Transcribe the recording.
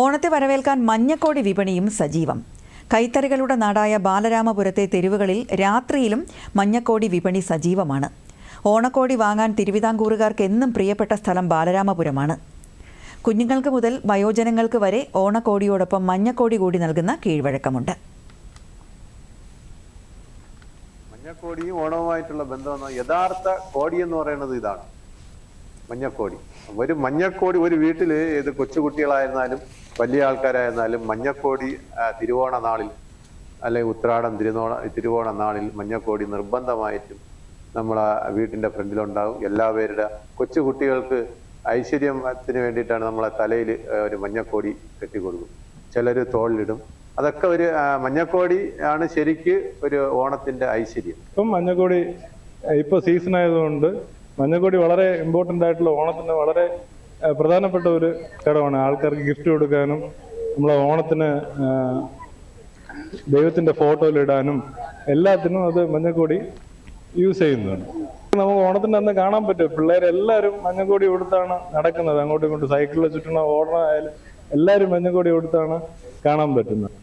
ഓണത്തെ വരവേൽക്കാൻ മഞ്ഞക്കോടി വിപണിയും സജീവം. കൈത്തറികളുടെ നാടായ ബാലരാമപുരത്തെ തെരുവുകളിൽ രാത്രിയിലും മഞ്ഞക്കോടി വിപണി സജീവമാണ്. ഓണക്കോടി വാങ്ങാൻ തിരുവിതാംകൂറുകാർക്ക് എന്നും പ്രിയപ്പെട്ട സ്ഥലം ബാലരാമപുരമാണ്. കുഞ്ഞുങ്ങൾക്ക് മുതൽ വയോജനങ്ങൾക്ക് വരെ ഓണക്കോടിയോടൊപ്പം മഞ്ഞക്കോടി കൂടി നൽകുന്ന കീഴ്വഴക്കമുണ്ട്. മഞ്ഞക്കോടിയും ഓണവുമായിട്ടുള്ള ബന്ധം യഥാർത്ഥ കോടി എന്ന് പറയുന്നത് ഇതാണ്. മഞ്ഞക്കോടി. ഒരു മഞ്ഞക്കോടി ഒരു വീട്ടിൽ ഏത് കൊച്ചുകുട്ടികളായിരുന്നാലും വലിയ ആൾക്കാരായിരുന്നാലും മഞ്ഞക്കോടി തിരുവോണ നാളിൽ അല്ലെങ്കിൽ ഉത്രാടം തിരുവോണ തിരുവോണ നാളിൽ മഞ്ഞക്കോടി നിർബന്ധമായിട്ടും നമ്മളെ വീട്ടിന്റെ ഫ്രണ്ടിലുണ്ടാവും. എല്ലാവരുടെ കൊച്ചുകുട്ടികൾക്ക് ഐശ്വര്യത്തിന് വേണ്ടിയിട്ടാണ് നമ്മളെ തലയിൽ ഒരു മഞ്ഞക്കോടി കെട്ടിക്കൊടുക്കും. ചിലർ തോളിലിടും. അതൊക്കെ ഒരു മഞ്ഞക്കോടി ആണ് ശരിക്ക് ഒരു ഓണത്തിന്റെ ഐശ്വര്യം. ഇപ്പം മഞ്ഞക്കോടി ഇപ്പോൾ സീസൺ ആയതുകൊണ്ട് മഞ്ഞക്കോടി വളരെ ഇമ്പോർട്ടന്റ് ആയിട്ടുള്ള ഓണത്തിന് വളരെ പ്രധാനപ്പെട്ട ഒരു ഘടകമാണ് ആൾക്കാർക്ക് ഗിഫ്റ്റ് കൊടുക്കാനും നമ്മളെ ഓണത്തിന് ദൈവത്തിന്റെ ഫോട്ടോയിലിടാനും എല്ലാത്തിനും അത് മഞ്ഞക്കോടി യൂസ് ചെയ്യുന്നുണ്ട്. നമുക്ക് ഓണത്തിന്റെ അന്ന് കാണാൻ പറ്റും. പിള്ളേരെല്ലാവരും മഞ്ഞക്കോടി കൊടുത്താണ് നടക്കുന്നത്. അങ്ങോട്ടും ഇങ്ങോട്ടും സൈക്കിളിൽ ചുറ്റണ ഓടണ ആയാലും എല്ലാവരും മഞ്ഞക്കോടി കൊടുത്താണ് കാണാൻ പറ്റുന്നത്.